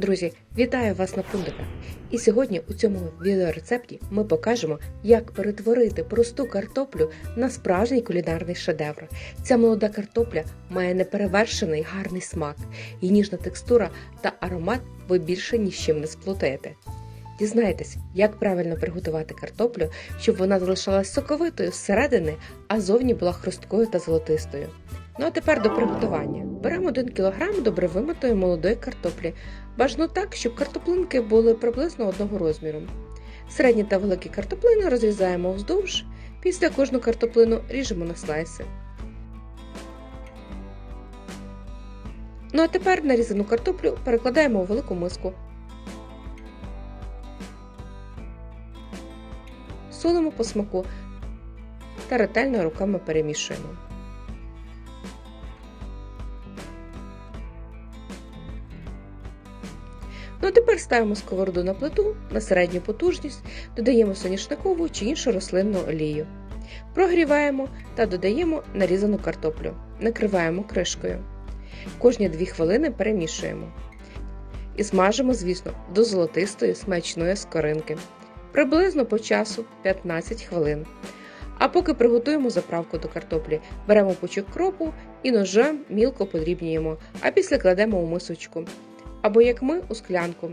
Друзі, вітаю вас на пундиках! І сьогодні у цьому відеорецепті ми покажемо, як перетворити просту картоплю на справжній кулінарний шедевр. Ця молода картопля має неперевершений гарний смак, її ніжна текстура та аромат ви більше ні з чим не сплутаєте. Дізнайтесь, як правильно приготувати картоплю, щоб вона залишалась соковитою зсередини, а зовні була хрусткою та золотистою. Ну а тепер до приготування. Беремо 1 кг добре вимитої молодої картоплі. Бажано так, щоб картоплинки були приблизно одного розміру. Середні та великі картоплини розрізаємо вздовж. Після кожну картоплину ріжемо на слайси. Ну а тепер нарізану картоплю перекладаємо у велику миску. Солимо по смаку та ретельно руками перемішуємо. Ну а тепер ставимо сковороду на плиту на середню потужність, додаємо соняшникову чи іншу рослинну олію. Прогріваємо та додаємо нарізану картоплю. Накриваємо кришкою. Кожні 2 хвилини перемішуємо. І смажимо, звісно, до золотистої смачної скоринки. Приблизно по часу 15 хвилин. А поки приготуємо заправку до картоплі, беремо пучок кропу і ножем мілко подрібнюємо, а після кладемо у мисочку або як ми у склянку.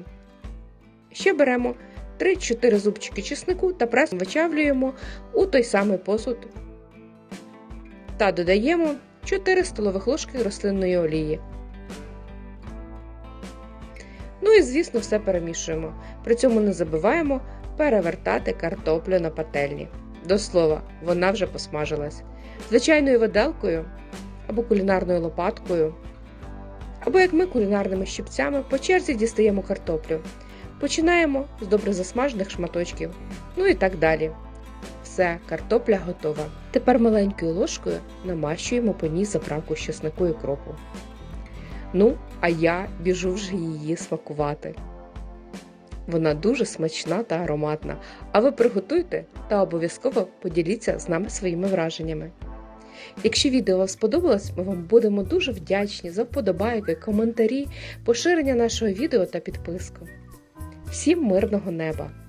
Ще беремо 3-4 зубчики чеснику та пресом вичавлюємо у той самий посуд та додаємо 4 столових ложки рослинної олії. Ну і, звісно, все перемішуємо. При цьому не забуваємо перевертати картоплю на пательні. До слова, вона вже посмажилась. Звичайною виделкою або кулінарною лопаткою або як ми кулінарними щипцями по черзі дістаємо картоплю. Починаємо з добре засмажених шматочків. Ну і так далі. Все, картопля готова. Тепер маленькою ложкою намащуємо по ній заправку з чеснику і кропу. Ну, а я біжу вже її смакувати. Вона дуже смачна та ароматна. А ви приготуйте та обов'язково поділіться з нами своїми враженнями. Якщо відео сподобалось, ми вам будемо дуже вдячні за вподобайки, коментарі, поширення нашого відео та підписку. Всім мирного неба!